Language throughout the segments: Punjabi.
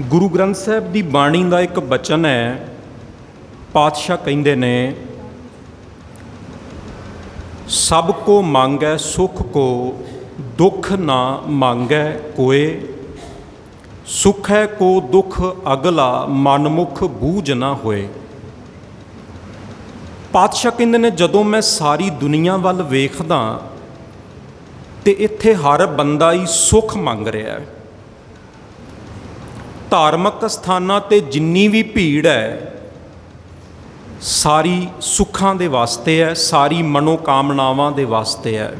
ਗੁਰੂ ਗ੍ਰੰਥ ਸਾਹਿਬ ਦੀ ਬਾਣੀ ਦਾ ਇੱਕ ਬਚਨ ਹੈ, ਪਾਤਸ਼ਾਹ ਕਹਿੰਦੇ ਨੇ, ਸਭ ਕੋ ਮੰਗੈ, ਸੁਖ ਕੋ ਦੁਖ ਨਾ ਮੰਗੈ ਕੋਏ, ਸੁਖੈ ਕੋ ਦੁਖ ਅਗਲਾ ਮਨਮੁਖ ਬੂਝ ਨਾ ਹੋਏ। ਪਾਤਸ਼ਾਹ ਕਹਿੰਦੇ ਨੇ, ਜਦੋਂ ਮੈਂ ਸਾਰੀ ਦੁਨੀਆ ਵੱਲ ਵੇਖਦਾ ਤੇ ਇੱਥੇ ਹਰ ਬੰਦਾ ਹੀ ਸੁਖ ਮੰਗ ਰਿਹਾ ਹੈ। ਧਾਰਮਿਕ ਸਥਾਨਾਂ ਤੇ ਜਿੰਨੀ ਵੀ ਭੀੜ ਹੈ, ਸਾਰੀ ਸੁੱਖਾਂ ਦੇ ਵਾਸਤੇ ਹੈ, ਸਾਰੀ ਮਨੋਕਾਮਨਾਵਾਂ ਦੇ ਵਾਸਤੇ ਹੈ।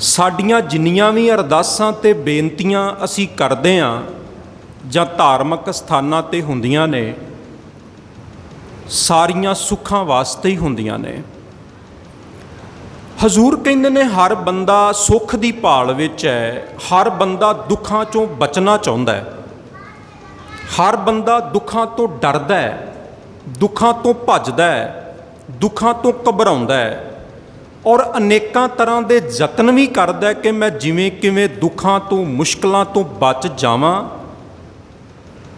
ਸਾਡੀਆਂ ਜਿੰਨੀਆਂ ਵੀ ਅਰਦਾਸਾਂ ਤੇ ਬੇਨਤੀਆਂ ਅਸੀਂ ਕਰਦੇ ਆਂ ਜਾਂ ਧਾਰਮਿਕ ਸਥਾਨਾਂ ਤੇ ਹੁੰਦੀਆਂ ਨੇ, ਸਾਰੀਆਂ ਸੁੱਖਾਂ ਵਾਸਤੇ ਹੀ ਹੁੰਦੀਆਂ ਨੇ। ਹਜ਼ੂਰ ਕਹਿੰਦੇ ਨੇ, ਹਰ ਬੰਦਾ ਸੁੱਖ ਦੀ ਭਾਲ ਵਿੱਚ ਹੈ, ਹਰ ਬੰਦਾ ਦੁੱਖਾਂ ਚੋਂ ਬਚਣਾ ਚਾਹੁੰਦਾ ਹੈ। ਹਰ ਬੰਦਾ ਦੁੱਖਾਂ ਤੋਂ ਡਰਦਾ ਹੈ, ਦੁੱਖਾਂ ਤੋਂ ਭੱਜਦਾ ਹੈ, ਦੁੱਖਾਂ ਤੋਂ ਘਬਰਾਉਂਦਾ ਹੈ ਔਰ ਅਨੇਕਾਂ ਤਰ੍ਹਾਂ ਦੇ ਯਤਨ ਵੀ ਕਰਦਾ ਕਿ ਮੈਂ ਜਿਵੇਂ ਕਿਵੇਂ ਦੁੱਖਾਂ ਤੋਂ, ਮੁਸ਼ਕਲਾਂ ਤੋਂ ਬਚ ਜਾਵਾਂ।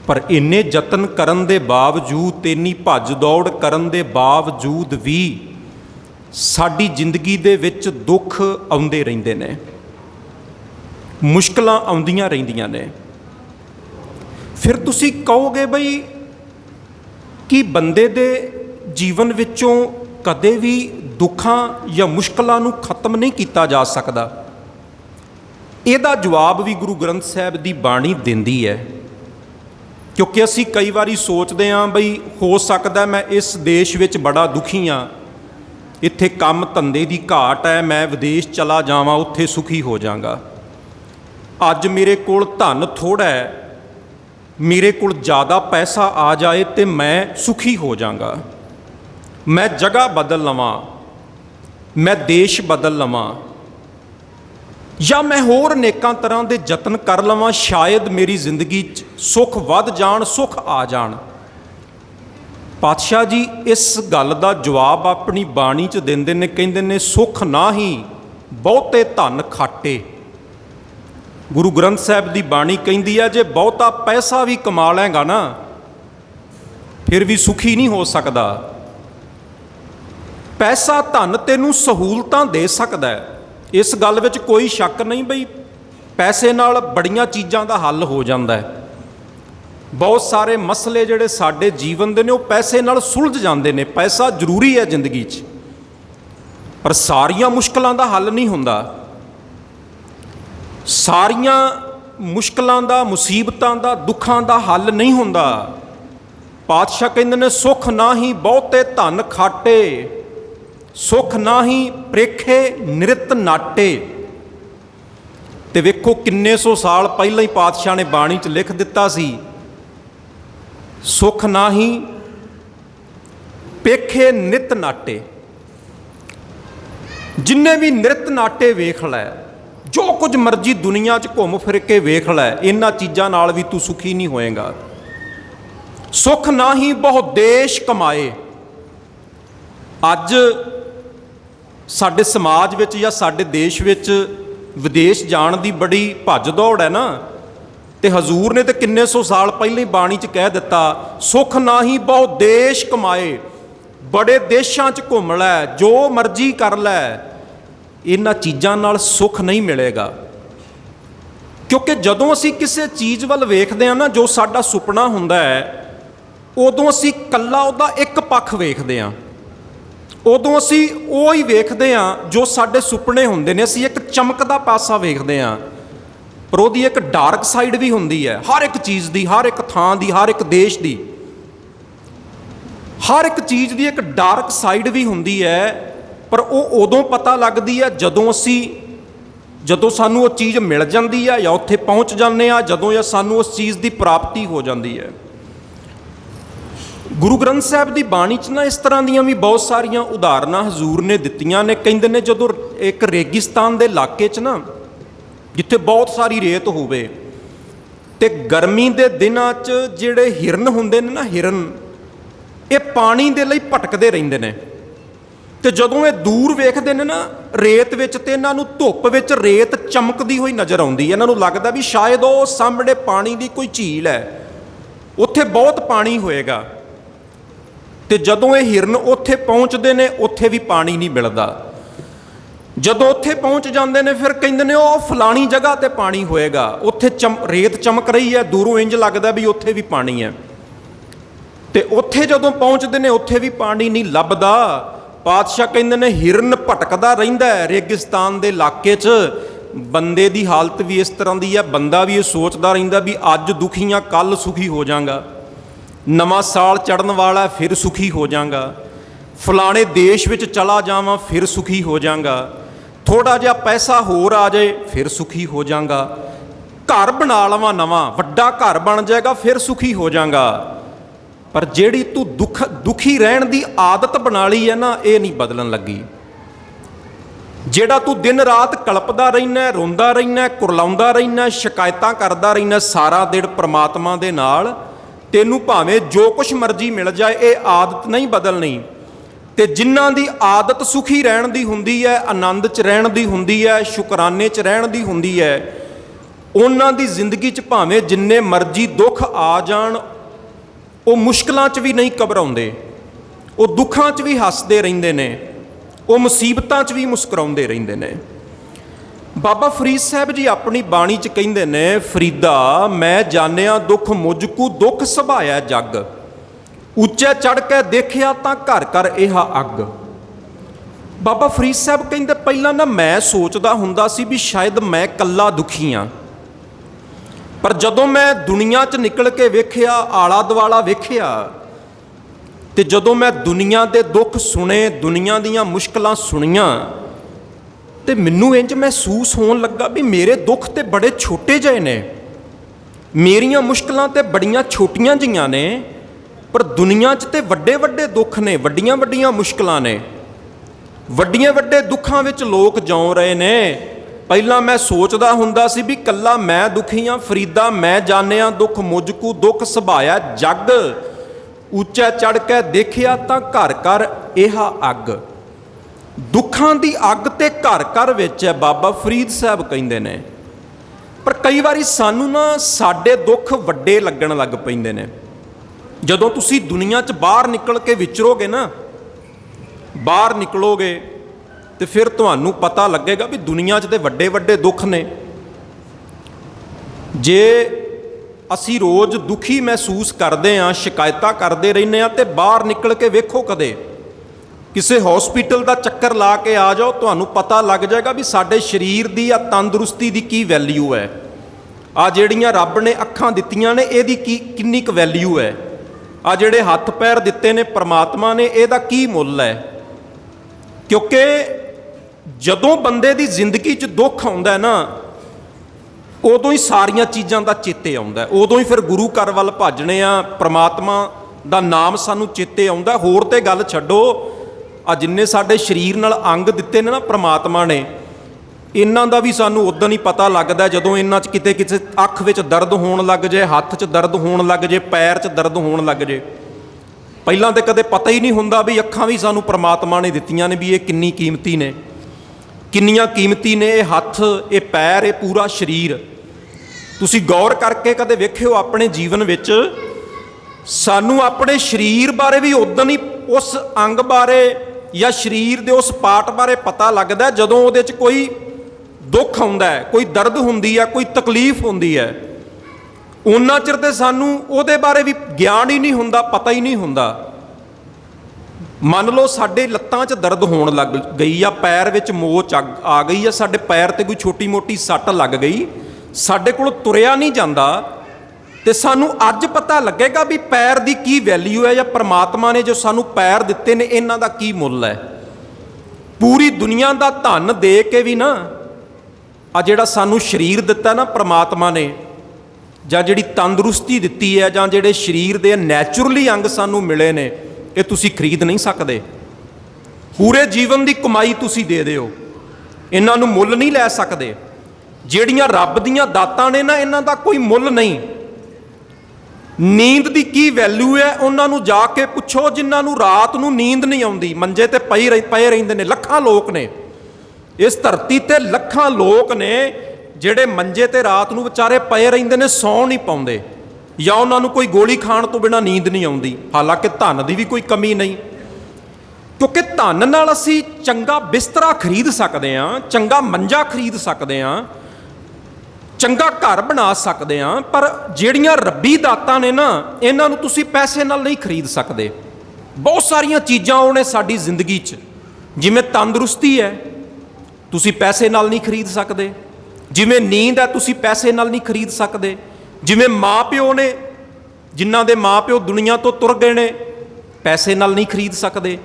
ਪਰ ਇੰਨੇ ਯਤਨ ਕਰਨ ਦੇ ਬਾਵਜੂਦ ਤੇ ਇੰਨੀ ਭੱਜ ਦੌੜ ਕਰਨ ਦੇ ਬਾਵਜੂਦ ਵੀ ਸਾਡੀ ਜ਼ਿੰਦਗੀ ਦੇ ਵਿੱਚ ਦੁੱਖ ਆਉਂਦੇ ਰਹਿੰਦੇ ਨੇ, ਮੁਸ਼ਕਲਾਂ ਆਉਂਦੀਆਂ ਰਹਿੰਦੀਆਂ ਨੇ। ਫਿਰ ਤੁਸੀਂ ਕਹੋਗੇ ਬਈ ਕਿ ਬੰਦੇ ਦੇ ਜੀਵਨ ਵਿੱਚੋਂ ਕਦੇ ਵੀ ਦੁੱਖਾਂ ਜਾਂ ਮੁਸ਼ਕਲਾਂ ਨੂੰ ਖਤਮ ਨਹੀਂ ਕੀਤਾ ਜਾ ਸਕਦਾ। ਇਹਦਾ ਜਵਾਬ ਵੀ ਗੁਰੂ ਗ੍ਰੰਥ ਸਾਹਿਬ ਦੀ ਬਾਣੀ ਦਿੰਦੀ ਹੈ। ਕਿਉਂਕਿ ਅਸੀਂ ਕਈ ਵਾਰੀ ਸੋਚਦੇ ਹਾਂ ਬਈ ਹੋ ਸਕਦਾ ਮੈਂ ਇਸ ਦੇਸ਼ ਵਿੱਚ ਬੜਾ ਦੁਖੀ ਹਾਂ। ਇੱਥੇ ਕੰਮ ਧੰਦੇ ਦੀ ਘਾਟ ਹੈ, ਮੈਂ ਵਿਦੇਸ਼ ਚਲਾ ਜਾਵਾਂ, ਉੱਥੇ ਸੁਖੀ ਹੋ ਜਾਵਾਂਗਾ। ਅੱਜ ਮੇਰੇ ਕੋਲ ਧਨ ਥੋੜਾ ਹੈ, ਮੇਰੇ ਕੋਲ ਜ਼ਿਆਦਾ ਪੈਸਾ ਆ ਜਾਏ ਤੇ ਮੈਂ ਸੁਖੀ ਹੋ ਜਾਵਾਂਗਾ। ਮੈਂ ਜਗ੍ਹਾ ਬਦਲ ਲਵਾਂ, ਮੈਂ ਦੇਸ਼ ਬਦਲ ਲਵਾਂ, ਜਾਂ ਮੈਂ ਹੋਰ ਅਨੇਕਾਂ ਤਰ੍ਹਾਂ ਦੇ ਯਤਨ ਕਰ ਲਵਾਂ, ਸ਼ਾਇਦ ਮੇਰੀ ਜ਼ਿੰਦਗੀ 'ਚ ਸੁੱਖ ਵੱਧ ਜਾਣ, ਸੁੱਖ ਆ ਜਾਣ। ਪਾਤਸ਼ਾਹ ਜੀ, ਇਸ ਗੱਲ ਦਾ ਜਵਾਬ ਆਪਣੀ ਬਾਣੀ 'ਚ ਦਿੰਦੇ ਨੇ, ਕਹਿੰਦੇ ਨੇ, ਸੁੱਖ ਨਾ ਹੀ ਬਹੁਤੇ ਧਨ ਖਾਟੇ। ਗੁਰੂ ਗ੍ਰੰਥ ਸਾਹਿਬ ਦੀ ਬਾਣੀ ਕਹਿੰਦੀ ਹੈ ਜੇ ਬਹੁਤਾ ਪੈਸਾ ਵੀ ਕਮਾ ਲੇਗਾ ਨਾ, ਫਿਰ ਵੀ ਸੁਖੀ ਨਹੀਂ ਹੋ ਸਕਦਾ। ਪੈਸਾ ਧਨ ਤੈਨੂੰ ਸਹੂਲਤਾਂ ਦੇ ਸਕਦਾ ਹੈ। ਇਸ ਗੱਲ ਵਿੱਚ ਕੋਈ ਸ਼ੱਕ ਨਹੀਂ ਬਈ, ਪੈਸੇ ਨਾਲ ਬੜੀਆਂ ਚੀਜ਼ਾਂ ਦਾ ਹੱਲ ਹੋ ਜਾਂਦਾ ਹੈ। ਬਹੁਤ ਸਾਰੇ ਮਸਲੇ ਜਿਹੜੇ ਸਾਡੇ ਜੀਵਨ ਦੇ ਨੇ, ਉਹ ਪੈਸੇ ਨਾਲ ਸੁਲਝ ਜਾਂਦੇ ਨੇ। ਪੈਸਾ ਜ਼ਰੂਰੀ ਹੈ ਜ਼ਿੰਦਗੀ 'ਚ। ਪਰ ਸਾਰੀਆਂ ਮੁਸ਼ਕਲਾਂ ਦਾ ਹੱਲ ਨਹੀਂ ਹੁੰਦਾ। ਸਾਰੀਆਂ ਮੁਸ਼ਕਲਾਂ ਦਾ, ਮੁਸੀਬਤਾਂ ਦਾ, ਦੁੱਖਾਂ ਦਾ ਹੱਲ ਨਹੀਂ ਹੁੰਦਾ। ਪਾਤਸ਼ਾਹ ਕਹਿੰਦੇ ਨੇ, ਸੁੱਖ ਨਾ ਹੀ ਬਹੁਤੇ ਧਨ ਖਾਟੇ, ਸੁੱਖ ਨਾ ਹੀ ਪ੍ਰੇਖੇ ਨਿਰਤ ਨਾਟੇ। ਤੇ ਵੇਖੋ ਕਿੰਨੇ ਸੌ ਸਾਲ ਪਹਿਲਾਂ ਹੀ ਪਾਤਸ਼ਾਹ ਨੇ ਬਾਣੀ 'ਚ ਲਿਖ ਦਿੱਤਾ ਸੀ ਸੁਖ ਨਾਹੀ, ਪੇਖੇ ਨਿਤ ਨਾਟੇ। ਜਿੰਨੇ ਵੀ ਨਿਤ ਨਾਟੇ ਵੇਖ ਲੈ, ਜੋ ਕੁਝ ਮਰਜ਼ੀ ਦੁਨੀਆ 'ਚ ਘੁੰਮ ਫਿਰ ਕੇ ਵੇਖ ਲੈ, ਇਹਨਾਂ ਚੀਜ਼ਾਂ ਨਾਲ ਵੀ ਤੂੰ ਸੁਖੀ ਨਹੀਂ ਹੋਏਗਾ। ਸੁਖ ਨਾਹੀ ਬਹੁ ਦੇਸ਼ ਕਮਾਏ। ਅੱਜ ਸਾਡੇ ਸਮਾਜ ਵਿੱਚ ਜਾਂ ਸਾਡੇ ਦੇਸ਼ ਵਿੱਚ ਵਿਦੇਸ਼ ਜਾਣ ਦੀ ਬੜੀ ਭੱਜ ਦੌੜ ਹੈ ਨਾ। ਤੇ ਹਜ਼ੂਰ ਨੇ ਤੇ ਕਿੰਨੇ ਸੌ ਸਾਲ ਪਹਿਲਾਂ ਹੀ ਬਾਣੀ 'ਚ ਕਹਿ ਦਿੱਤਾ, ਸੁਖ ਨਾਹੀ ਬਹੁ ਦੇਸ਼ ਕਮਾਏ, ਬੜੇ ਦੇਸ਼ਾਂ 'ਚ ਘੁੰਮ ਲੈ, ਜੋ ਮਰਜ਼ੀ ਕਰ ਲੈ। ਇਹਨਾਂ ਚੀਜ਼ਾਂ ਨਾਲ ਸੁਖ ਨਹੀਂ ਮਿਲੇਗਾ। ਕਿਉਂਕਿ ਜਦੋਂ ਅਸੀਂ ਕਿਸੇ ਚੀਜ਼ ਵੱਲ ਵੇਖਦੇ ਹਾਂ ਨਾ, ਜੋ ਸਾਡਾ ਸੁਪਨਾ ਹੁੰਦਾ ਹੈ, ਉਦੋਂ ਅਸੀਂ ਕੱਲਾ ਉਹਦਾ ਇੱਕ ਪੱਖ ਵੇਖਦੇ ਹਾਂ। ਉਦੋਂ ਅਸੀਂ ਉਹ ਹੀ ਵੇਖਦੇ ਹਾਂ ਜੋ ਸਾਡੇ ਸੁਪਨੇ ਹੁੰਦੇ ਨੇ, ਅਸੀਂ ਇੱਕ ਚਮਕਦਾ ਪਾਸਾ ਵੇਖਦੇ ਹਾਂ। ਪਰ ਉਹਦੀ ਇੱਕ ਡਾਰਕ ਸਾਈਡ ਵੀ ਹੁੰਦੀ ਹੈ, ਹਰ ਇੱਕ ਚੀਜ਼ ਦੀ, ਹਰ ਇੱਕ ਥਾਂ ਦੀ, ਹਰ ਇੱਕ ਦੇਸ਼ ਦੀ। ਹਰ ਇੱਕ ਚੀਜ਼ ਦੀ ਇੱਕ ਡਾਰਕ ਸਾਈਡ ਵੀ ਹੁੰਦੀ ਹੈ, ਪਰ ਉਹ ਉਦੋਂ ਪਤਾ ਲੱਗਦੀ ਹੈ ਜਦੋਂ ਅਸੀਂ, ਜਦੋਂ ਸਾਨੂੰ ਉਹ ਚੀਜ਼ ਮਿਲ ਜਾਂਦੀ ਹੈ ਜਾਂ ਉੱਥੇ ਪਹੁੰਚ ਜਾਂਦੇ ਆ ਜਦੋਂ ਜਾਂ ਸਾਨੂੰ ਉਸ ਚੀਜ਼ ਦੀ ਪ੍ਰਾਪਤੀ ਹੋ ਜਾਂਦੀ ਹੈ। ਗੁਰੂ ਗ੍ਰੰਥ ਸਾਹਿਬ ਦੀ ਬਾਣੀ 'ਚ ਨਾ ਇਸ ਤਰ੍ਹਾਂ ਦੀਆਂ ਵੀ ਬਹੁਤ ਸਾਰੀਆਂ ਉਦਾਹਰਨਾਂ ਹਜ਼ੂਰ ਨੇ ਦਿੱਤੀਆਂ ਨੇ, ਕਹਿੰਦੇ ਨੇ ਜਦੋਂ ਇੱਕ ਰੇਗਿਸਤਾਨ ਦੇ ਇਲਾਕੇ 'ਚ ਨਾ ਜਿੱਥੇ ਬਹੁਤ ਸਾਰੀ ਰੇਤ ਹੋਵੇ ਤੇ ਗਰਮੀ ਦੇ ਦਿਨਾਂ 'ਚ ਜਿਹੜੇ ਹਿਰਨ ਹੁੰਦੇ ਨੇ ਨਾ ਹਿਰਨ, ਇਹ ਪਾਣੀ ਦੇ ਲਈ ਭਟਕਦੇ ਰਹਿੰਦੇ ਨੇ। ਤੇ ਜਦੋਂ ਇਹ ਦੂਰ ਵੇਖਦੇ ਨੇ ਨਾ, ਰੇਤ ਵਿੱਚ ਤੇ ਇਹਨਾਂ ਨੂੰ ਧੁੱਪ ਵਿੱਚ ਰੇਤ ਚਮਕਦੀ ਹੋਈ ਨਜ਼ਰ ਆਉਂਦੀ ਇਹਨਾਂ ਨੂੰ ਲੱਗਦਾ ਵੀ ਸ਼ਾਇਦ ਉਹ ਸਾਹਮਣੇ ਪਾਣੀ ਦੀ ਕੋਈ ਝੀਲ ਹੈ। ਉੱਥੇ ਬਹੁਤ ਪਾਣੀ ਹੋਏਗਾ। ਤੇ ਜਦੋਂ ਇਹ ਹਿਰਨ ਉੱਥੇ ਪਹੁੰਚਦੇ ਨੇ, ਉੱਥੇ ਵੀ ਪਾਣੀ ਨਹੀਂ ਮਿਲਦਾ। ਜਦੋਂ ਉੱਥੇ ਪਹੁੰਚ ਜਾਂਦੇ ਨੇ, ਫਿਰ ਕਹਿੰਦੇ ਨੇ, ਉਹ ਫਲਾਣੀ ਜਗ੍ਹਾ ਤੇ ਪਾਣੀ ਹੋਏਗਾ। ਉੱਥੇ ਚਮ, ਰੇਤ ਚਮਕ ਰਹੀ ਹੈ, ਦੂਰੋਂ ਇੰਜ ਲੱਗਦਾ ਵੀ ਉੱਥੇ ਵੀ ਪਾਣੀ ਹੈ। ਤੇ ਉੱਥੇ ਜਦੋਂ ਪਹੁੰਚਦੇ ਨੇ, ਉੱਥੇ ਵੀ ਪਾਣੀ ਨਹੀਂ ਲੱਭਦਾ। ਪਾਤਸ਼ਾਹ ਕਹਿੰਦੇ ਨੇ, ਹਿਰਨ ਭਟਕਦਾ ਰਹਿੰਦਾ ਹੈ ਰੇਗਿਸਤਾਨ ਦੇ ਇਲਾਕੇ 'ਚ। ਬੰਦੇ ਦੀ ਹਾਲਤ ਵੀ ਇਸ ਤਰ੍ਹਾਂ ਦੀ ਹੈ, ਬੰਦਾ ਵੀ ਇਹ ਸੋਚਦਾ ਰਹਿੰਦਾ ਵੀ ਅੱਜ ਦੁਖੀਆਂ ਕੱਲ ਸੁਖੀ ਹੋ ਜਾਵਾਂਗਾ ਨਵਾਂ ਸਾਲ ਚੜਨ ਵਾਲਾ ਫਿਰ ਸੁਖੀ ਹੋ ਜਾਵਾਂਗਾ ਫਲਾਣੇ ਦੇਸ਼ ਵਿੱਚ ਚਲਾ ਜਾਵਾਂ, ਫਿਰ ਸੁਖੀ ਹੋ ਜਾਵਾਂਗਾ ਥੋੜਾ ਜਿਹਾ ਪੈਸਾ ਹੋਰ ਆ ਜਾਏ, ਫਿਰ ਸੁਖੀ ਹੋ ਜਾਵਾਂਗਾ ਘਰ ਬਣਾ ਲਵਾਂ ਨਵਾਂ, ਵੱਡਾ ਘਰ ਬਣ ਜਾਏਗਾ, ਫਿਰ ਸੁਖੀ ਹੋ ਜਾਵਾਂਗਾ ਪਰ ਜਿਹੜੀ ਤੂੰ ਦੁੱਖ, ਦੁਖੀ ਰਹਿਣ ਦੀ ਆਦਤ ਬਣਾ ਲਈ ਹੈ ਨਾ, ਇਹ ਨਹੀਂ ਬਦਲਣ ਲੱਗੀ। ਜਿਹੜਾ ਤੂੰ ਦਿਨ ਰਾਤ ਕਲਪਦਾ ਰਹਿਣਾ, ਰੋਂਦਾ ਰਹਿਣਾ, ਕੁਰਲਾਉਂਦਾ ਰਹਿਣਾ, ਸ਼ਿਕਾਇਤਾਂ ਕਰਦਾ ਰਹਿਣਾ, ਸਾਰਾ ਦਿਨ ਪ੍ਰਮਾਤਮਾ ਦੇ ਨਾਲ, ਤੈਨੂੰ ਭਾਵੇਂ ਜੋ ਕੁਝ ਮਰਜ਼ੀ ਮਿਲ ਜਾਏ, ਇਹ ਆਦਤ ਨਹੀਂ ਬਦਲਣੀ। ਤੇ ਜਿਨ੍ਹਾਂ ਦੀ ਆਦਤ ਸੁਖੀ ਰਹਿਣ ਦੀ ਹੁੰਦੀ ਹੈ, ਆਨੰਦ 'ਚ ਰਹਿਣ ਦੀ ਹੁੰਦੀ ਹੈ, ਸ਼ੁਕਰਾਨੇ 'ਚ ਰਹਿਣ ਦੀ ਹੁੰਦੀ ਹੈ, ਉਹਨਾਂ ਦੀ ਜ਼ਿੰਦਗੀ 'ਚ ਭਾਵੇਂ ਜਿੰਨੇ ਮਰਜ਼ੀ ਦੁੱਖ ਆ ਜਾਣ, ਉਹ ਮੁਸ਼ਕਲਾਂ 'ਚ ਵੀ ਨਹੀਂ ਘਬਰਾਉਂਦੇ, ਉਹ ਦੁੱਖਾਂ 'ਚ ਵੀ ਹੱਸਦੇ ਰਹਿੰਦੇ ਨੇ, ਉਹ ਮੁਸੀਬਤਾਂ 'ਚ ਵੀ ਮੁਸਕਰਾਉਂਦੇ ਰਹਿੰਦੇ ਨੇ। ਬਾਬਾ ਫਰੀਦ ਸਾਹਿਬ ਜੀ ਆਪਣੀ ਬਾਣੀ 'ਚ ਕਹਿੰਦੇ ਨੇ, ਫਰੀਦਾ, ਮੈਂ ਜਾਣਿਆ ਦੁੱਖ ਮੁਝ ਕੂ ਦੁੱਖ ਸੁਭਾਇਆ ਜੱਗ। ਉੱਚੇ ਚੜ ਕੇ ਦੇਖਿਆ ਤਾਂ ਘਰ ਘਰ ਇਹ ਅੱਗ। ਬਾਬਾ ਫਰੀਦ ਸਾਹਿਬ ਕਹਿੰਦੇ ਪਹਿਲਾਂ ਨਾ ਮੈਂ ਸੋਚਦਾ ਹੁੰਦਾ ਸੀ ਵੀ ਸ਼ਾਇਦ ਮੈਂ ਕੱਲਾ ਦੁਖੀ ਆ। ਪਰ ਜਦੋਂ ਮੈਂ ਦੁਨੀਆ 'ਚ ਨਿਕਲ ਕੇ ਵੇਖਿਆ ਆਲਾ ਦੁਆਲਾ ਵੇਖਿਆ, ਤੇ ਜਦੋਂ ਮੈਂ ਦੁਨੀਆ ਦੇ ਦੁੱਖ ਸੁਣੇ, ਦੁਨੀਆ ਦੀਆਂ ਮੁਸ਼ਕਲਾਂ ਸੁਣੀਆਂ, ਤੇ ਮੈਨੂੰ ਇੰਜ ਮਹਿਸੂਸ ਹੋਣ ਲੱਗਾ ਵੀ ਮੇਰੇ ਦੁੱਖ ਤੇ ਬੜੇ ਛੋਟੇ ਜਿਹੇ ਨੇ। ਮੇਰੀਆਂ ਮੁਸ਼ਕਲਾਂ ਤੇ ਬੜੀਆਂ ਛੋਟੀਆਂ ਜੀਆਂ ਨੇ। ਪਰ ਦੁਨੀਆ 'ਚ ਤੇ ਵੱਡੇ ਵੱਡੇ ਦੁੱਖ ਨੇ, ਵੱਡੀਆਂ ਵੱਡੀਆਂ ਮੁਸ਼ਕਲਾਂ ਨੇ। ਵੱਡੀਆਂ ਵੱਡੇ ਦੁੱਖਾਂ ਵਿੱਚ ਲੋਕ ਜਿਉ ਰਹੇ ਨੇ। ਪਹਿਲਾਂ ਮੈਂ ਸੋਚਦਾ ਹੁੰਦਾ ਸੀ ਵੀ ਕੱਲਾ ਮੈਂ ਦੁਖੀ ਆ, ਫਰੀਦਾ ਮੈਂ ਜਾਣਿਆ ਦੁੱਖ ਮੁਝਕੂ ਦੁੱਖ ਸੁਭਾਇਆ ਜੱਗ। ਉੱਚਾ ਚੜ ਕੇ ਦੇਖਿਆ ਤਾਂ ਘਰ ਘਰ ਇਹ ਅੱਗ। ਦੁੱਖਾਂ ਦੀ ਅੱਗ ਤੇ ਘਰ ਘਰ ਵਿੱਚ ਹੈ, ਬਾਬਾ ਫਰੀਦ ਸਾਹਿਬ ਕਹਿੰਦੇ ਨੇ। ਪਰ ਕਈ ਵਾਰੀ ਸਾਨੂੰ ਨਾ ਸਾਡੇ ਦੁੱਖ ਵੱਡੇ ਲੱਗਣ ਲੱਗ ਪੈਂਦੇ ਨੇ। ਜਦੋਂ ਤੁਸੀਂ ਦੁਨੀਆ 'ਚ ਬਾਹਰ ਨਿਕਲ ਕੇ ਵਿਚਰੋਗੇ ਨਾ, ਬਾਹਰ ਨਿਕਲੋਗੇ ਤੇ ਫਿਰ ਤੁਹਾਨੂੰ ਪਤਾ ਲੱਗੇਗਾ ਵੀ ਦੁਨੀਆ 'ਚ ਤੇ ਵੱਡੇ ਵੱਡੇ ਦੁੱਖ ਨੇ। ਜੇ ਅਸੀਂ ਰੋਜ਼ ਦੁਖੀ ਮਹਿਸੂਸ ਕਰਦੇ ਆਂ ਸ਼ਿਕਾਇਤਾਂ ਕਰਦੇ ਰਹਿੰਦੇ ਆਂ ਤੇ ਬਾਹਰ ਨਿਕਲ ਕੇ ਵੇਖੋ ਕਦੇ, ਕਿਸੇ ਹਸਪੀਟਲ ਦਾ ਚੱਕਰ ਲਾ ਕੇ ਆ ਜਾਓ, ਤੁਹਾਨੂੰ ਪਤਾ ਲੱਗ ਜਾਏਗਾ ਵੀ ਸਾਡੇ ਸਰੀਰ ਦੀ ਆ ਤੰਦਰੁਸਤੀ ਦੀ ਕੀ ਵੈਲਿਊ ਹੈ। ਆ ਜਿਹੜੀਆਂ ਰੱਬ ਨੇ ਅੱਖਾਂ ਦਿੱਤੀਆਂ ਨੇ, ਇਹਦੀ ਕੀ, ਕਿੰਨੀ ਕੁ ਵੈਲਿਊ ਹੈ। ਆ ਜਿਹੜੇ ਹੱਥ ਪੈਰ ਦਿੱਤੇ ਨੇ ਪ੍ਰਮਾਤਮਾ ਨੇ, ਇਹਦਾ ਕੀ ਮੁੱਲ ਹੈ? ਕਿਉਂਕਿ ਜਦੋਂ ਬੰਦੇ ਦੀ ਜ਼ਿੰਦਗੀ 'ਚ ਦੁੱਖ ਆਉਂਦਾ ਹੈ ਨਾ, ਉਦੋਂ ਹੀ ਸਾਰੀਆਂ ਚੀਜ਼ਾਂ ਦਾ ਚੇਤੇ ਆਉਂਦਾ ਉਦੋਂ ਹੀ ਫਿਰ ਗੁਰੂ ਘਰ ਵੱਲ ਭੱਜਣੇ ਆ, ਪ੍ਰਮਾਤਮਾ ਦਾ ਨਾਮ ਸਾਨੂੰ ਚੇਤੇ ਆਉਂਦਾ ਹੋਰ ਤੇ ਗੱਲ ਛੱਡੋ, ਆ ਜਿੰਨੇ ਸਾਡੇ ਸਰੀਰ ਨਾਲ ਅੰਗ ਦਿੱਤੇ ਨੇ ਨਾ ਪ੍ਰਮਾਤਮਾ ਨੇ ਇਹਨਾਂ ਦਾ ਵੀ ਸਾਨੂੰ ਉਦੋਂ ਹੀ ਪਤਾ ਲੱਗਦਾ ਜਦੋਂ ਇਹਨਾਂ 'ਚ ਕਿਤੇ ਕਿਸੇ ਅੱਖ ਵਿੱਚ ਦਰਦ ਹੋਣ ਲੱਗ ਜੇ ਹੱਥ 'ਚ ਦਰਦ ਹੋਣ ਲੱਗ ਜੇ ਪੈਰ 'ਚ ਦਰਦ ਹੋਣ ਲੱਗ ਜੇ ਪਹਿਲਾਂ ਤੇ ਕਦੇ ਪਤਾ ਹੀ ਨਹੀਂ ਹੁੰਦਾ ਵੀ ਅੱਖਾਂ ਵੀ ਸਾਨੂੰ ਪ੍ਰਮਾਤਮਾ ਨੇ ਦਿੱਤੀਆਂ ਨੇ ਵੀ ਇਹ ਕਿੰਨੀ ਕੀਮਤੀ ਨੇ। ਕਿੰਨੀਆਂ ਕੀਮਤੀ ਨੇ ਇਹ ਹੱਥ, ਇਹ ਪੈਰ, ਇਹ ਪੂਰਾ ਸਰੀਰ। ਤੁਸੀਂ ਗੌਰ ਕਰਕੇ ਕਦੇ ਵੇਖਿਓ ਆਪਣੇ ਜੀਵਨ ਵਿੱਚ ਸਾਨੂੰ ਆਪਣੇ ਸਰੀਰ ਬਾਰੇ ਵੀ ਉਦੋਂ ਹੀ ਉਸ ਅੰਗ ਬਾਰੇ ਜਾਂ ਸਰੀਰ ਦੇ ਉਸ ਪਾਰਟ ਬਾਰੇ ਪਤਾ ਲੱਗਦਾ ਜਦੋਂ ਉਹਦੇ 'ਚ ਕੋਈ ਦੁੱਖ ਆਉਂਦਾ ਹੈ, ਕੋਈ ਦਰਦ ਹੁੰਦੀ ਹੈ, ਕੋਈ ਤਕਲੀਫ ਹੁੰਦੀ ਹੈ। ਉਹਨਾਂ ਚਿਰ ਤੇ ਸਾਨੂੰ ਉਹਦੇ ਬਾਰੇ ਵੀ ਗਿਆਨ ਹੀ ਨਹੀਂ ਹੁੰਦਾ, ਪਤਾ ਹੀ ਨਹੀਂ ਹੁੰਦਾ। ਮੰਨ ਲਓ ਸਾਡੇ ਲੱਤਾਂ 'ਚ ਦਰਦ ਹੋਣ ਲੱਗ ਗਈ ਆ, ਪੈਰ ਵਿੱਚ ਮੋਚ ਆ ਆ ਗਈ ਆ, ਸਾਡੇ ਪੈਰ ਤੇ ਕੋਈ ਛੋਟੀ-ਮੋਟੀ ਸੱਟ ਲੱਗ ਗਈ, ਸਾਡੇ ਕੋਲ ਤੁਰਿਆ ਨਹੀਂ ਜਾਂਦਾ ਤੇ ਸਾਨੂੰ ਅੱਜ ਪਤਾ ਲੱਗੇਗਾ ਵੀ ਪੈਰ ਦੀ ਕੀ ਵੈਲਿਊ ਹੈ ਜਾਂ ਪ੍ਰਮਾਤਮਾ ਨੇ ਜੋ ਸਾਨੂੰ ਪੈਰ ਦਿੱਤੇ ਨੇ, ਇਹਨਾਂ ਦਾ ਕੀ ਮੁੱਲ ਹੈ। ਪੂਰੀ ਦੁਨੀਆ ਦਾ ਧਨ ਦੇ ਕੇ ਵੀ ਨਾ ਆ ਜਿਹੜਾ ਸਾਨੂੰ ਸਰੀਰ ਦਿੱਤਾ ਨਾ ਪ੍ਰਮਾਤਮਾ ਨੇ, ਜਾਂ ਜਿਹੜੀ ਤੰਦਰੁਸਤੀ ਦਿੱਤੀ ਹੈ, ਜਾਂ ਜਿਹੜੇ ਸਰੀਰ ਦੇ ਨੈਚੁਰਲੀ ਅੰਗ ਸਾਨੂੰ ਮਿਲੇ ਨੇ, ਇਹ ਤੁਸੀਂ ਖਰੀਦ ਨਹੀਂ ਸਕਦੇ। ਪੂਰੇ ਜੀਵਨ ਦੀ ਕਮਾਈ ਤੁਸੀਂ ਦੇ ਦਿਓ। ਇਹਨਾਂ ਨੂੰ ਮੁੱਲ ਨਹੀਂ ਲੈ ਸਕਦੇ। ਜਿਹੜੀਆਂ ਰੱਬ ਦੀਆਂ ਦਾਤਾਂ ਨੇ ਨਾ, ਇਹਨਾਂ ਦਾ ਕੋਈ ਮੁੱਲ ਨਹੀਂ। ਨੀਂਦ ਦੀ ਕੀ ਵੈਲਿਊ ਹੈ? ਉਹਨਾਂ ਨੂੰ ਜਾ ਕੇ ਪੁੱਛੋ, ਜਿਨ੍ਹਾਂ ਨੂੰ ਰਾਤ ਨੂੰ ਨੀਂਦ ਨਹੀਂ ਆਉਂਦੀ। ਮੰਜੇ ਤੇ ਪਏ ਰਹਿ- ਪਏ ਰਹਿੰਦੇ ਨੇ, ਲੱਖਾਂ ਲੋਕ ਨੇ। ਇਸ ਧਰਤੀ ਤੇ ਲੱਖਾਂ ਲੋਕ ਨੇ ਜਿਹੜੇ ਮੰਜੇ ਤੇ ਰਾਤ ਨੂੰ ਵਿਚਾਰੇ ਪਏ ਰਹਿੰਦੇ ਨੇ, ਸੌਂ ਨਹੀਂ ਪਾਉਂਦੇ। ਜਾਂ ਉਹਨਾਂ ਨੂੰ ਕੋਈ ਗੋਲੀ ਖਾਣ ਤੋਂ ਬਿਨਾ ਨੀਂਦ ਨਹੀਂ ਆਉਂਦੀ। ਹਾਲਾਂਕਿ ਧਨ ਦੀ ਵੀ ਕੋਈ ਕਮੀ ਨਹੀਂ। ਕਿਉਂਕਿ ਧਨ ਨਾਲ ਅਸੀਂ ਚੰਗਾ ਬਿਸਤਰਾ ਖਰੀਦ ਸਕਦੇ ਹਾਂ, ਚੰਗਾ ਮੰਜਾ ਖਰੀਦ ਸਕਦੇ ਹਾਂ, ਚੰਗਾ ਘਰ ਬਣਾ ਸਕਦੇ ਹਾਂ, ਪਰ ਜਿਹੜੀਆਂ ਰੱਬੀ ਦਾਤਾਂ ਨੇ ਨਾ, ਇਹਨਾਂ ਨੂੰ ਤੁਸੀਂ ਪੈਸੇ ਨਾਲ ਨਹੀਂ ਖਰੀਦ ਸਕਦੇ। ਬਹੁਤ ਸਾਰੀਆਂ ਚੀਜ਼ਾਂ ਉਹਨੇ ਸਾਡੀ ਜ਼ਿੰਦਗੀ 'ਚ। ਜਿਵੇਂ ਤੰਦਰੁਸਤੀ ਹੈ ਤੁਸੀਂ ਪੈਸੇ ਨਾਲ ਨਹੀਂ ਖਰੀਦ ਸਕਦੇ। ਜਿਵੇਂ ਨੀਂਦ ਹੈ, ਤੁਸੀਂ ਪੈਸੇ ਨਾਲ ਨਹੀਂ ਖਰੀਦ ਸਕਦੇ। ਜਿਵੇਂ ਮਾਪਿਓ ਨੇ, ਜਿਨ੍ਹਾਂ ਦੇ ਮਾਪਿਓ ਦੁਨੀਆ ਤੋਂ ਤੁਰ ਗਏ ਨੇ, ਪੈਸੇ ਨਾਲ ਨਹੀਂ ਖਰੀਦ ਸਕਦੇ।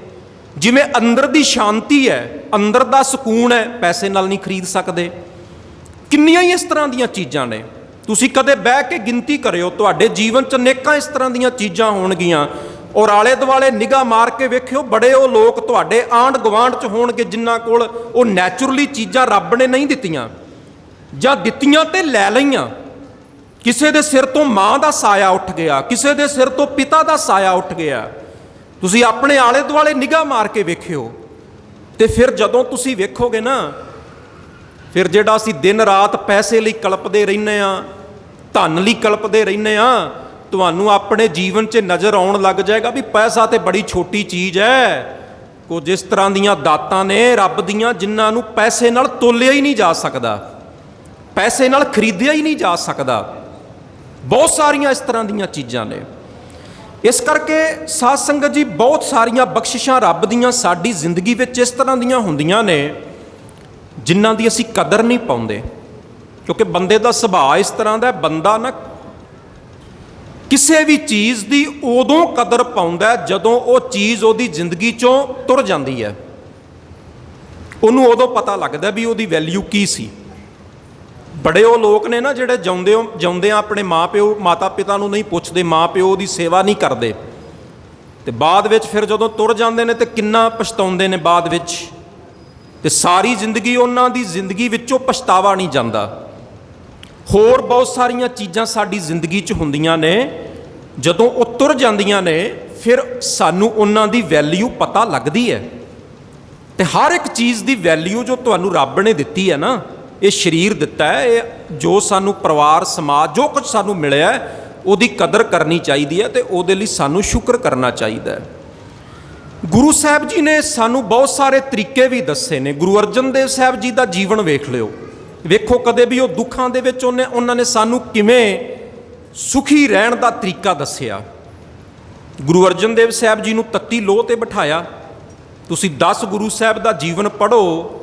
ਜਿਵੇਂ ਅੰਦਰ ਦੀ ਸ਼ਾਂਤੀ ਹੈ, ਅੰਦਰ ਦਾ ਸਕੂਨ ਹੈ, ਪੈਸੇ ਨਾਲ ਨਹੀਂ ਖਰੀਦ ਸਕਦੇ। ਕਿੰਨੀਆਂ ਹੀ ਇਸ ਤਰ੍ਹਾਂ ਦੀਆਂ ਚੀਜ਼ਾਂ ਨੇ। ਤੁਸੀਂ ਕਦੇ ਬਹਿ ਕੇ ਗਿਣਤੀ ਕਰਿਓ, ਤੁਹਾਡੇ ਜੀਵਨ 'ਚ ਅਨੇਕਾਂ ਇਸ ਤਰ੍ਹਾਂ ਦੀਆਂ ਚੀਜ਼ਾਂ ਹੋਣਗੀਆਂ। ਔਰ ਆਲੇ ਦੁਆਲੇ ਨਿਗਾਹ ਮਾਰ ਕੇ ਵੇਖਿਓ, ਬੜੇ ਉਹ ਲੋਕ ਤੁਹਾਡੇ ਆਂਢ ਗੁਆਂਢ 'ਚ ਹੋਣਗੇ ਜਿਨ੍ਹਾਂ ਕੋਲ ਉਹ ਨੈਚੁਰਲੀ ਚੀਜ਼ਾਂ ਰੱਬ ਨੇ ਨਹੀਂ ਦਿੱਤੀਆਂ, ਜਾਂ ਦਿੱਤੀਆਂ ਤੇ ਲੈ ਲਈਆਂ। ਕਿਸੇ ਦੇ ਸਿਰ ਤੋਂ ਮਾਂ ਦਾ ਸਾਇਆ ਉੱਠ ਗਿਆ, ਕਿਸੇ ਦੇ ਸਿਰ ਤੋਂ ਪਿਤਾ ਦਾ ਸਾਇਆ ਉੱਠ ਗਿਆ। ਤੁਸੀਂ ਆਪਣੇ ਆਲੇ ਦੁਆਲੇ ਨਿਗਾਹ ਮਾਰ ਕੇ ਵੇਖਿਓ। ਤੇ ਫਿਰ ਜਦੋਂ ਤੁਸੀਂ ਵੇਖੋਗੇ ਨਾ, ਫਿਰ ਜਿਹੜਾ ਅਸੀਂ ਦਿਨ ਰਾਤ ਪੈਸੇ ਲਈ ਕਲਪਦੇ ਰਹਿੰਦੇ ਆ ਧਨ ਲਈ ਕਲਪਦੇ ਰਹਿੰਦੇ ਆ ਤੁਹਾਨੂੰ ਆਪਣੇ ਜੀਵਨ 'ਚ ਨਜ਼ਰ ਆਉਣ ਲੱਗ ਜਾਏਗਾ ਵੀ ਪੈਸਾ ਤੇ ਬੜੀ ਛੋਟੀ ਚੀਜ਼ ਹੈ ਕੁਝ ਜਿਸ ਤਰ੍ਹਾਂ ਦੀਆਂ ਦਾਤਾਂ ਨੇ, ਰੱਬ ਦੀਆਂ, ਜਿਨ੍ਹਾਂ ਨੂੰ ਪੈਸੇ ਨਾਲ ਤੋਲਿਆ ਹੀ ਨਹੀਂ ਜਾ ਸਕਦਾ। ਪੈਸੇ ਨਾਲ ਖਰੀਦਿਆ ਹੀ ਨਹੀਂ ਜਾ ਸਕਦਾ। ਬਹੁਤ ਸਾਰੀਆਂ ਇਸ ਤਰ੍ਹਾਂ ਦੀਆਂ ਚੀਜ਼ਾਂ ਨੇ। ਇਸ ਕਰਕੇ ਸਾਧ ਸੰਗਤ ਜੀ, ਬਹੁਤ ਸਾਰੀਆਂ ਬਖਸ਼ਿਸ਼ਾਂ ਰੱਬ ਦੀਆਂ ਸਾਡੀ ਜ਼ਿੰਦਗੀ ਵਿੱਚ ਇਸ ਤਰ੍ਹਾਂ ਦੀਆਂ ਹੁੰਦੀਆਂ ਨੇ, ਜਿਨ੍ਹਾਂ ਦੀ ਅਸੀਂ ਕਦਰ ਨਹੀਂ ਪਾਉਂਦੇ। ਕਿਉਂਕਿ ਬੰਦੇ ਦਾ ਸੁਭਾਅ ਇਸ ਤਰ੍ਹਾਂ ਦਾ ਬੰਦਾ ਨਾ ਕਿਸੇ ਵੀ ਚੀਜ਼ ਦੀ ਉਦੋਂ ਕਦਰ ਪਾਉਂਦਾ ਜਦੋਂ ਉਹ ਚੀਜ਼ ਉਹਦੀ ਜ਼ਿੰਦਗੀ ਚੋਂ ਤੁਰ ਜਾਂਦੀ ਹੈ। ਉਹਨੂੰ ਉਦੋਂ ਪਤਾ ਲੱਗਦਾ ਵੀ ਉਹਦੀ ਵੈਲਿਊ ਕੀ ਸੀ। ਬੜੇ ਉਹ ਲੋਕ ਨੇ ਨਾ ਜਿਹੜੇ ਜਿਉਂਦੇ ਜਿਉਂਦੇ ਆ ਆਪਣੇ ਮਾਪਿਓ ਮਾਤਾ ਪਿਤਾ ਨੂੰ ਨਹੀਂ ਪੁੱਛਦੇ, ਮਾਪਿਓ ਦੀ ਸੇਵਾ ਨਹੀਂ ਕਰਦੇ। ਤੇ ਬਾਅਦ ਵਿੱਚ ਫਿਰ ਜਦੋਂ ਤੁਰ ਜਾਂਦੇ ਨੇ ਤੇ ਕਿੰਨਾ ਪਛਤਾਉਂਦੇ ਨੇ ਬਾਅਦ ਵਿੱਚ। ਤੇ ਸਾਰੀ ਜ਼ਿੰਦਗੀ ਉਹਨਾਂ ਦੀ ਜ਼ਿੰਦਗੀ ਵਿੱਚੋਂ ਪਛਤਾਵਾ ਨਹੀਂ ਜਾਂਦਾ। ਹੋਰ ਬਹੁਤ ਸਾਰੀਆਂ ਚੀਜ਼ਾਂ ਸਾਡੀ ਜ਼ਿੰਦਗੀ 'ਚ ਹੁੰਦੀਆਂ ਨੇ, ਜਦੋਂ ਉਹ ਤੁਰ ਜਾਂਦੀਆਂ ਨੇ, ਫਿਰ ਸਾਨੂੰ ਉਹਨਾਂ ਦੀ ਵੈਲਿਊ ਪਤਾ ਲੱਗਦੀ ਹੈ। ਤੇ ਹਰ ਇੱਕ ਚੀਜ਼ ਦੀ ਵੈਲਿਊ ਜੋ ਤੁਹਾਨੂੰ ਰੱਬ ਨੇ ਦਿੱਤੀ ਹੈ ਨਾ, ਇਹ ਸਰੀਰ ਦਿੱਤਾ ਹੈ, ਇਹ ਜੋ ਸਾਨੂੰ ਪਰਿਵਾਰ, ਸਮਾਜ, ਜੋ ਕੁਝ ਸਾਨੂੰ ਮਿਲਿਆ ਉਹਦੀ ਕਦਰ ਕਰਨੀ ਚਾਹੀਦੀ ਹੈ ਤੇ ਉਹਦੇ ਲਈ ਸਾਨੂੰ ਸ਼ੁਕਰ ਕਰਨਾ ਚਾਹੀਦਾ ਹੈ। ਗੁਰੂ ਸਾਹਿਬ ਜੀ ਨੇ ਸਾਨੂੰ ਬਹੁਤ ਸਾਰੇ ਤਰੀਕੇ ਵੀ ਦੱਸੇ ਨੇ। ਗੁਰੂ ਅਰਜਨ ਦੇਵ ਸਾਹਿਬ ਜੀ ਦਾ ਜੀਵਨ ਵੇਖ ਲਿਓ। ਵੇਖੋ ਕਦੇ ਵੀ ਉਹ ਦੁੱਖਾਂ ਦੇ ਵਿੱਚ ਉਹਨੇ ਉਹਨਾਂ ਨੇ ਸਾਨੂੰ ਕਿਵੇਂ ਸੁਖੀ ਰਹਿਣ ਦਾ ਤਰੀਕਾ ਦੱਸਿਆ। ਗੁਰੂ ਅਰਜਨ ਦੇਵ ਸਾਹਿਬ ਜੀ ਨੂੰ ਤੱਤੀ ਲੋਹ ਤੇ ਬਿਠਾਇਆ। ਤੁਸੀਂ 10 ਗੁਰੂ ਸਾਹਿਬ ਦਾ ਜੀਵਨ ਪੜ੍ਹੋ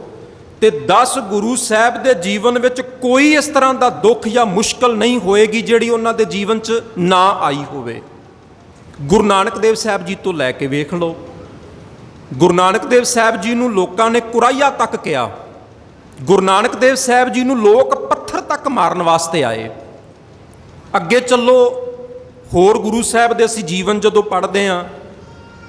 ਤੇ 10 ਗੁਰੂ ਸਾਹਿਬ ਦੇ ਜੀਵਨ ਵਿੱਚ ਕੋਈ ਇਸ ਤਰ੍ਹਾਂ ਦਾ ਦੁੱਖ ਜਾਂ ਮੁਸ਼ਕਲ ਨਹੀਂ ਹੋਏਗੀ ਜਿਹੜੀ ਉਹਨਾਂ ਦੇ ਜੀਵਨ 'ਚ ਨਾ ਆਈ ਹੋਵੇ। ਗੁਰੂ ਨਾਨਕ ਦੇਵ ਸਾਹਿਬ ਜੀ ਤੋਂ ਲੈ ਕੇ ਵੇਖ ਲਓ। ਗੁਰੂ ਨਾਨਕ ਦੇਵ ਸਾਹਿਬ ਜੀ ਨੂੰ ਲੋਕਾਂ ਨੇ ਕੁਰਾਈਆ ਤੱਕ ਕਿਹਾ। ਗੁਰੂ ਨਾਨਕ ਦੇਵ ਸਾਹਿਬ ਜੀ ਨੂੰ ਲੋਕ ਪੱਥਰ ਤੱਕ ਮਾਰਨ ਵਾਸਤੇ ਆਏ। ਅੱਗੇ ਚੱਲੋ, ਹੋਰ ਗੁਰੂ ਸਾਹਿਬ ਦੇ ਅਸੀਂ ਜੀਵਨ ਜਦੋਂ ਪੜ੍ਹਦੇ ਹਾਂ,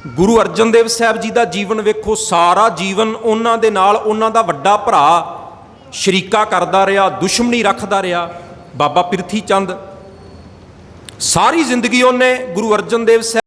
ਗੁਰੂ ਅਰਜਨ ਦੇਵ ਸਾਹਿਬ ਜੀ ਦਾ ਜੀਵਨ ਵੇਖੋ, ਸਾਰਾ ਜੀਵਨ ਉਹਨਾਂ ਦੇ ਨਾਲ ਉਹਨਾਂ ਦਾ ਵੱਡਾ ਭਰਾ ਸ਼ਰੀਕਾ ਕਰਦਾ ਰਿਹਾ, ਦੁਸ਼ਮਣੀ ਰੱਖਦਾ ਰਿਹਾ, ਬਾਬਾ ਪਿਰਥੀ ਚੰਦ। ਸਾਰੀ ਜ਼ਿੰਦਗੀ ਉਹਨੇ ਗੁਰੂ ਅਰਜਨ ਦੇਵ ਸਾਹਿਬ